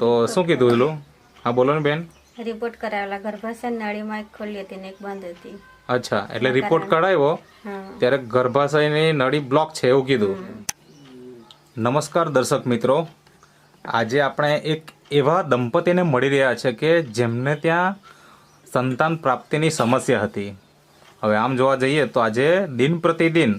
તો શું કીધું એલું હા બોલો ને બેન. રિપોર્ટ કરાવેલા. ગર્ભાશય નળીમાં એક ખોલી હતી ને એક બંધ હતી. અચ્છા એટલે રિપોર્ટ કઢાવ્યો ત્યારે ગર્ભાશયની નળી બ્લોક છે એવું કીધું. નમસ્કાર દર્શક મિત્રો. આજે આપણે એક એવા દંપતીને મળી રહ્યા છે કે જેમને ત્યાં સંતાન પ્રાપ્તિની સમસ્યા હતી. હવે આમ જોવા જઈએ તો આજે દિન પ્રતિદિન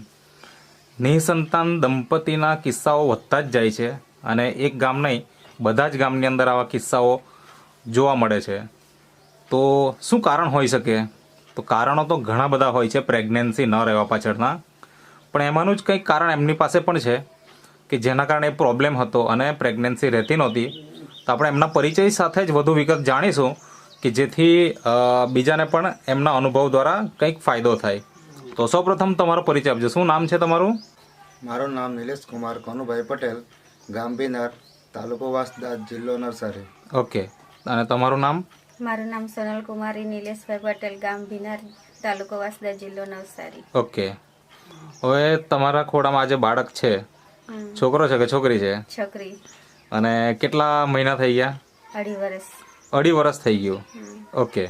નિસંતાન દંપતીના કિસ્સાઓ વધતા જ જાય છે. અને એક ગામ નહીં બધા જ ગામની અંદર આવા કિસ્સાઓ જોવા મળે છે. તો શું કારણ હોઈ શકે? તો કારણો તો ઘણા બધા હોય છે પ્રેગ્નન્સી ન રહેવા પાછળના. પણ એમાંનું જ કંઈક કારણ એમની પાસે પણ છે કે જેના કારણે પ્રોબ્લેમ હતો અને પ્રેગ્નન્સી રહેતી નહોતી. તો આપણે એમના પરિચય સાથે જ વધુ વિગત જાણીશું કે જેથી બીજાને પણ એમના અનુભવ દ્વારા કંઈક ફાયદો થાય. તો સૌપ્રથમ તમારો પરિચય આપજો. શું નામ છે તમારું? મારું નામ નિલેશ કુમાર કનુભાઈ પટેલ, ગામ તાલુકો વાસદાસ જિલ્લો નવસારી. ઓકે. અને તમારું નામ? મારું નામ સોનલ કુમારી નિલેશભાઈ પટેલ ગામ ભીનાર તાલુકો વાસદા જિલ્લો નવસારી. ઓકે. હવે તમારા ખોડામાં આજે બાળક છે. છોકરો છે કે છોકરી છે? છોકરી. અને કેટલા મહિના થઈ ગયા? અઢી વર્ષ અઢી વર્ષ થઈ ગયું. ઓકે.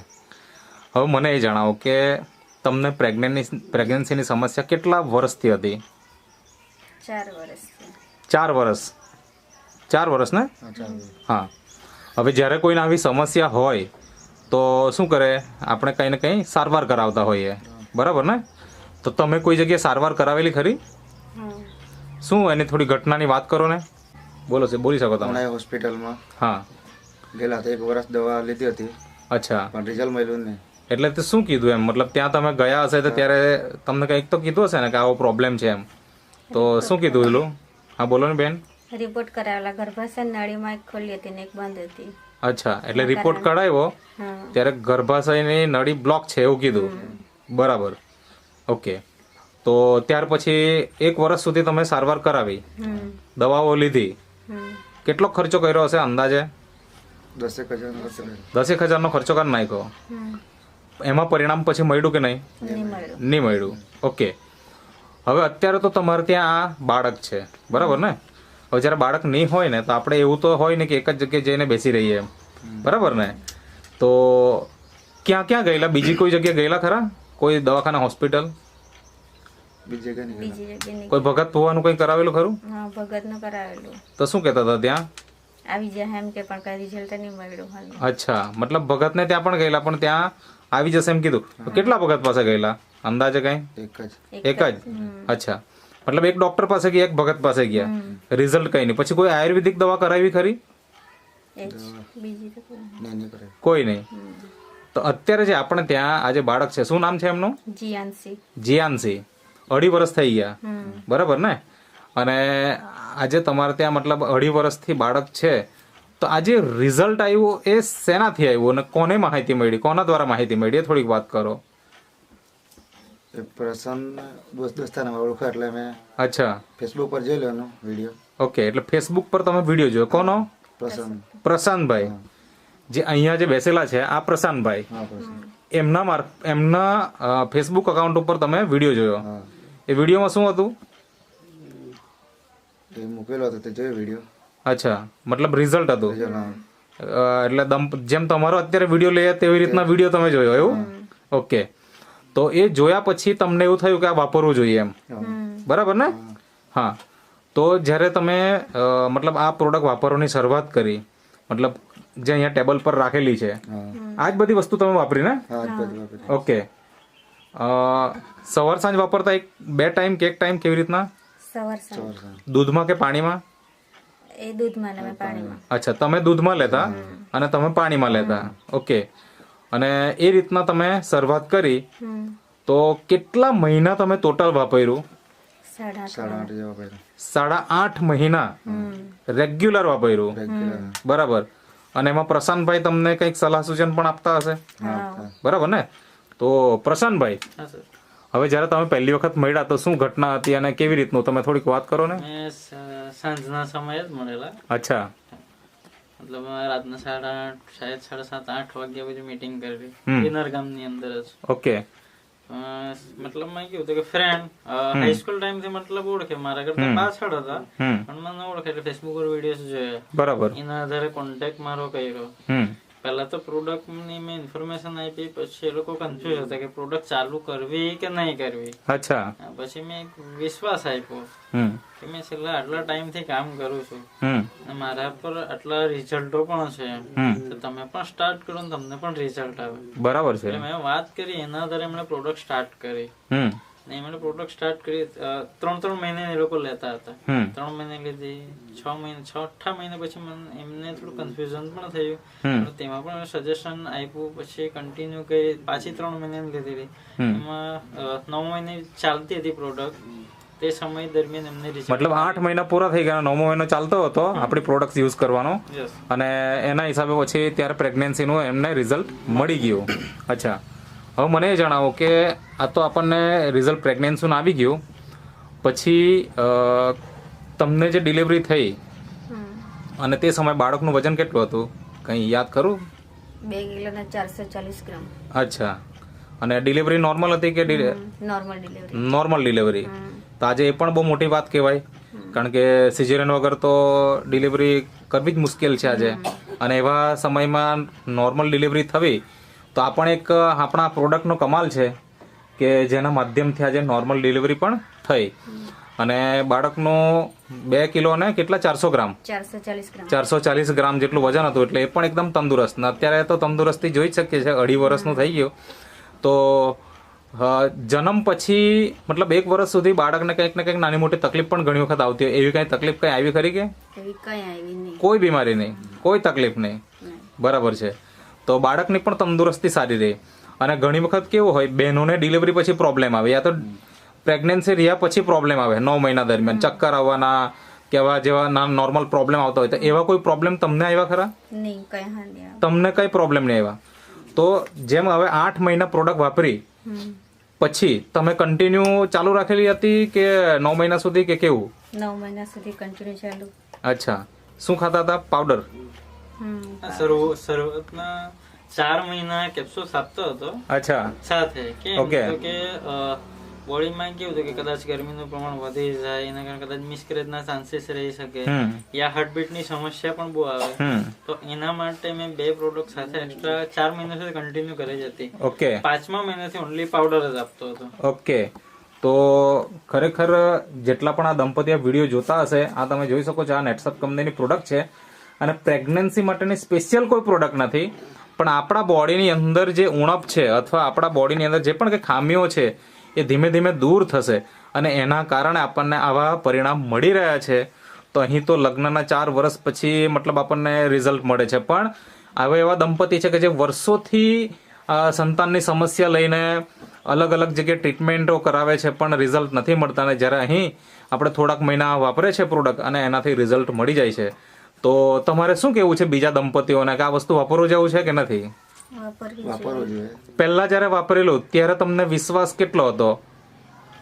હવે મને એ જણાવો કે તમને પ્રેગ્નન્સી પ્રેગ્નન્સીની સમસ્યા કેટલા વર્ષથી હતી? ચાર વર્ષ ચાર વર્ષ ચાર વર્ષ ને? હા હવે જ્યારે કોઈને આવી સમસ્યા હોય તો શું કરે? આપણે કંઈ ને કંઈ સારવાર કરાવતા હોઈએ. બરાબર ને? તો તમે કોઈ જગ્યાએ સારવાર કરાવેલી ખરી? શું એની થોડી ઘટનાની વાત કરો ને? બોલો છે બોલી શકો તમે. હોસ્પિટલમાં હા. ગયેલા હતા એક વર્ષ દવા લીધી હતી. અચ્છા. પણ રિઝલ્ટ મળ્યું નહીં. એટલે તે શું કીધું એમ? મતલબ ત્યાં તમે ગયા હશે તો ત્યારે તમને કંઈક તો કીધું હશે ને કે આવો પ્રોબ્લેમ છે એમ? તો શું કીધું એલું હા બોલો ને બેન. રિપોર્ટ કરાવેલા. ગર્ભાશય નાળીમાં એક ખોલી હતી ને એક બંધ હતી. અચ્છા એટલે રિપોર્ટ કઢાવ્યો ત્યારે ગર્ભાશયની નળી બ્લોક છે એવું કીધું. બરાબર. ઓકે તો ત્યાર પછી એક વર્ષ સુધી તમે સારવાર કરાવી. દવાઓ લીધી. કેટલો ખર્ચો કર્યો હશે અંદાજે? દસેક હજાર નો હજારનો ખર્ચો કરી નાખ્યો? એમાં પરિણામ પછી મળ્યું કે નહીં? નહીં મળ્યું. નહીં મળ્યું. ઓકે હવે અત્યારે તો તમારે ત્યાં આ બાળક છે. બરાબર ને? હવે જ્યારે બાળક નહીં હોય ને તો આપણે એવું તો હોય ને કે એક જ જગ્યાએ જઈને બેસી રહીએ બરાબર ને? તો ક્યાં ક્યાં ગયેલા? બીજી કોઈ જગ્યાએ ગયેલા ખરા? કોઈ દવાખાના હોસ્પિટલ? બીજે કઈ ભગત ભુવાનું કંઈ કરાવેલું ખરું? હા ભગતનું કરાવેલું. તો શું કહેતા હતા ત્યાં? આવી જશે એમ કે પણ કઈ રિઝલ્ટ નહીં મળ્યું અચ્છા મતલબ ભગતને ત્યાં પણ ગયેલા પણ ત્યાં આવી જશે એમ કીધું. કેટલા ભગત પાસે ગયેલા? અંદાજે કંઈ? એક જ. એક જ? અચ્છા. મતલબ એક ડોક્ટર પાસે ગયા એક ભગત પાસે ગયા. રિઝલ્ટ કઈ નહીં પછી કોઈ આયુર્વેદિક દવા કરાવી ખરી? જ કોઈ નહીં. તો અત્યારે જે આપણે ત્યાં આજે બાળક છે શું નામ છે એમનું? જીયાનસી. જીયાનસી. અઢી વર્ષ થઈ ગયા. બરાબર ને? અને આજે તમારે ત્યાં મતલબ અઢી વર્ષથી બાળક છે. તો આજે રિઝલ્ટ આવ્યું એ શેનાથી આવ્યું અને કોને માહિતી મળી? કોના દ્વારા માહિતી મળી? એ થોડીક વાત કરો. પ્રસન્ન દોસ્ત દોસ્તાને ઓળખો એટલે મેં અચ્છા. ફેસબુક પર જોઈ લેવાનો વીડિયો ઓકે એટલે ફેસબુક પર તમે વીડિયો જોયો. કોનો? પ્રસન્ન. પ્રશાંતભાઈ જે અહીંયા જે બેસેલા છે આ પ્રશાંતભાઈ હા એમના માર એમના ફેસબુક અકાઉન્ટ ઉપર તમે વીડિયો જોયો. એ વિડીયોમાં શું હતું? એ મૂકેલો હતો તે જોયો વીડિયો અચ્છા. મતલબ રિઝલ્ટ હતું. એટલે જેમ તમારો અત્યારે વીડિયો લઈએ તેવી રીતના વીડિયો તમે જોયો એવું? ઓકે તો એ જોયા પછી તમને એવું થયું કે આ વાપરવું જોઈએ એમ. બરાબર ને? હા. તો જ્યારે તમે મતલબ આ પ્રોડક્ટ વાપરવાની શરૂઆત કરી મતલબ જે અહીંયા ટેબલ પર રાખેલી છે આ જ બધી વસ્તુ તમે વાપરી ને? હા જ બધું વાપરી. ઓકે. સવાર સાંજ વાપરતા એક બે ટાઈમ કે એક ટાઈમ કેવી રીતના. દૂધમાં કે પાણીમાં? એ દૂધમાં પાણીમાં. અચ્છા તમે દૂધમાં લેતા અને તમે પાણીમાં લેતા. ઓકે. અને એ રીતના તમે શરૂઆત કરી તો કેટલા મહિના તમે ટોટલ વાપર્યું? સાડા આઠ મહિના. રેગ્યુલર વાપર્યું. બરાબર. અને એમાં પ્રશાંતભાઈ તમને કંઈક સલાહ સૂચન પણ આપતા હશે? હા. બરાબર ને? તો પ્રશાંતભાઈ હવે જ્યારે તમે પહેલી વખત મળ્યા તો શું ઘટના હતી અને કેવી રીતનું? તમે થોડીક વાત કરો ને. સાંજના સમયે જ મળેલા. અચ્છા. મતલબ રાતના સાડા આઠ શાયદ સાડા સાત આઠ વાગ્યા પછી મીટિંગ કરી. ગિરનાર ગામની અંદર જ. ઓકે મતલબ મેં કેવું કે ફ્રેન્ડ હાઈસ્કૂલ ટાઈમથી મતલબ ઓળખે મારા કરતા પાછળ હતા. પણ મને ઓળખે એટલે ફેસબુક પર વીડિયો જોયા. બરાબર. એના આધારે કોન્ટેક્ટ મારો કર્યો. પહેલા તો પ્રોડક્ટની મેં ઇન્ફોર્મેશન આપી પછી એ લોકો કન્ફ્યુઝ હતા કે પ્રોડક્ટ ચાલુ કરવી કે નહીં કરવી. અચ્છા. પછી મેં એક વિશ્વાસ આપ્યો કે મેં છેલ્લા આટલા ટાઈમથી કામ કરું છું. મારા પર આટલા રિઝલ્ટો પણ છે. તો તમે પણ સ્ટાર્ટ કરો ને તમને પણ રિઝલ્ટ આવે. બરાબર છે. મેં વાત કરી એના આધારે એમણે પ્રોડક્ટ સ્ટાર્ટ કરી. હમ. એમણે પ્રોડક્ટ સ્ટાર્ટ કરી ત્રણ ત્રણ મહિને એ લોકો લેતા હતા. ત્રણ મહિને લીધી છ મહિને છ અઠ્ઠા મહિના પછી મને એમને થોડું કન્ફ્યુઝન પણ થયું. તેમાં પણ સજેશન આપ્યું પછી કન્ટિન્યુ કરી પાછી ત્રણ મહિને લીધી હતી એમાં નવ મહિને ચાલતી હતી પ્રોડક્ટ તે સમય દરમિયાન એમને મતલબ આઠ મહિના પૂરા થઈ ગયા નવમો મહિનો ચાલતો હતો આપણી પ્રોડક્ટ યુઝ કરવાનો. અને એના હિસાબે પછી ત્યારે પ્રેગ્નન્સીનું એમને રિઝલ્ટ મળી ગયું. અચ્છા. હવે મને એ જણાવો કે આ તો આપણને રિઝલ્ટ પ્રેગ્નન્સીનું આવી ગયું. પછી તમને જે ડિલિવરી થઈ અને તે સમયે બાળકનું વજન કેટલું હતું? કંઈ યાદ ખરું? બે કિલોના ચારસો ચાલીસ ગ્રામ. અચ્છા. અને ડિલિવરી નોર્મલ હતી કે નોર્મલ ડિલિવરી નોર્મલ ડિલિવરી તો આજે એ પણ બહુ મોટી વાત કહેવાય. કારણ કે સિઝેરિયન વગર તો ડિલિવરી કરવી જ મુશ્કેલ છે આજે. અને એવા સમયમાં નોર્મલ ડિલિવરી થવી તો આ પણ એક આપણા પ્રોડક્ટનો કમાલ છે કે જેના માધ્યમથી આજે નોર્મલ ડિલિવરી પણ થઈ. અને બાળકનું બે કિલો ને કેટલા? ચારસો ગ્રામ. ચારસો ચાલીસ ગ્રામ. જેટલું વજન હતું એટલે એ પણ એકદમ તંદુરસ્ત. અત્યારે તો તંદુરસ્તી જોઈ જ શકીએ છીએ અઢી વર્ષનું થઈ ગયું. તો જન્મ પછી મતલબ એક વર્ષ સુધી બાળકને કંઈક ને કંઈક નાની મોટી તકલીફ પણ ઘણી વખત આવતી હોય. એવી કઈ તકલીફ કઈ આવી ખરી કે? કઈ બીમારી નહીં. કોઈ તકલીફ નહીં. બરાબર છે. તો બાળકની પણ તંદુરસ્તી સારી રહે. અને ઘણી વખત કેવું હોય બહેનોને ડિલિવરી પછી પ્રોબ્લેમ આવે યા તો પ્રેગ્નન્સી રહ્યા પછી પ્રોબ્લેમ આવે નવ મહિના દરમિયાન. ચક્કર આવવાના કેવા જેવા નોર્મલ પ્રોબ્લેમ આવતા હોય તો એવા કોઈ પ્રોબ્લેમ તમને આવ્યા ખરા? તમને કઈ પ્રોબ્લેમ નહીં આવ્યા. તો જેમ હવે આઠ મહિના પ્રોડક્ટ વાપરી પછી તમે કન્ટિન્યુ ચાલુ રાખેલી હતી કે નવ મહિના સુધી કે કેવું? નવ મહિના સુધી કન્ટિન્યુ ચાલુ. અચ્છા. શું ખાતા હતા? પાવડર સર્વ શરૂઆતના ચાર મહિના કેપ્સ્યુલ્સ આપતો હતો. અચ્છા. સાથે કે કે બોડીમાં કેવું હતું કે કદાચ ગરમીનું પ્રમાણ વધી જાય એના કારણે કદાચ મિસક્રેજના ચાન્સીસ રહી શકે યા હાર્ટબીટની સમસ્યા પણ બહુ આવે. તો એના માટે મેં બે પ્રોડક્ટ સાથે એક્સ્ટ્રા ચાર મહિના સુધી કન્ટિન્યુ કરી જ હતી. ઓકે પાંચમા મહિનાથી ઓનલી પાવડર જ આપતો હતો. ઓકે તો ખરેખર જેટલા પણ આ દંપતી આ વીડિયો જોતા હશે આ તમે જોઈ શકો છો આ નેટસપ કંપનીની પ્રોડક્ટ છે. અને પ્રેગ્નન્સી માટેની સ્પેશિયલ કોઈ પ્રોડક્ટ નથી. પણ આપણા બોડીની અંદર જે ઉણપ છે અથવા આપણા બોડીની અંદર જે પણ કંઈ ખામીઓ છે, એ ધીમે ધીમે દૂર થશે અને એના કારણે આપણને આવા પરિણામ મળી રહ્યા છે. તો અહીં તો લગ્નના ચાર વર્ષ પછી મતલબ આપણને રિઝલ્ટ મળે છે. પણ આવા એવા દંપતી છે કે જે વર્ષોથી સંતાનની સમસ્યા લઈને અલગ અલગ જગ્યાએ ટ્રીટમેન્ટો કરાવે છે પણ રિઝલ્ટ નથી મળતા. અને જ્યારે અહીં આપણે થોડાક મહિના વાપરે છે પ્રોડક્ટ અને એનાથી રિઝલ્ટ મળી જાય છે. તો તમારે શું કેવું છે બીજા દંપતીઓને કે આ વસ્તુ વાપરવું જેવું છે કે નથી? પહેલા જ્યારે વાપરેલું ત્યારે તમને વિશ્વાસ કેટલો હતો?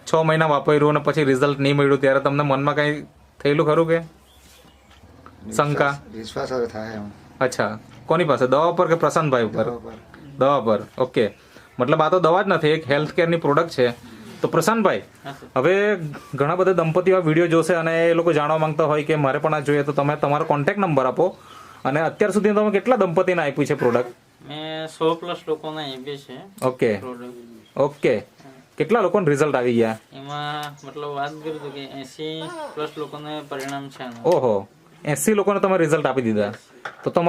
છ મહિના વાપર્યું અને પછી રિઝલ્ટ નહીં મળ્યું ત્યારે તમને મનમાં કઈ થયેલું ખરું કે? શંકા? વિશ્વાસ થાય અચ્છા. કોની પાસે? દવા પર કે પ્રશાંતભાઈ ઉપર? દવા પર. ઓકે. મતલબ આ તો દવા જ નથી એક હેલ્થ કેરની પ્રોડક્ટ છે. તો પ્રશાંતભાઈ હવે ઘણા બધા દંપતીઓ આ વીડિયો જોશે અને એ લોકો જાણવા માંગતા હોય કે મારે પણ આ જોઈએ તો તમે તમારો કોન્ટેક્ટ નંબર આપો. અને અત્યાર સુધી તમે કેટલા દંપતીને આપ્યું છે પ્રોડક્ટ મેં સો પ્લસ લોકોને આપી છે. ઓકે. ઓકે. કેટલા લોકોને રિઝલ્ટ આવી ગયા? એમાં મતલબ વાત કરું તો કે એસી પ્લસ લોકોને પરિણામ છે ઓહો. એસી લોકોને તમે રિઝલ્ટ આપી દીધા. તો તમારા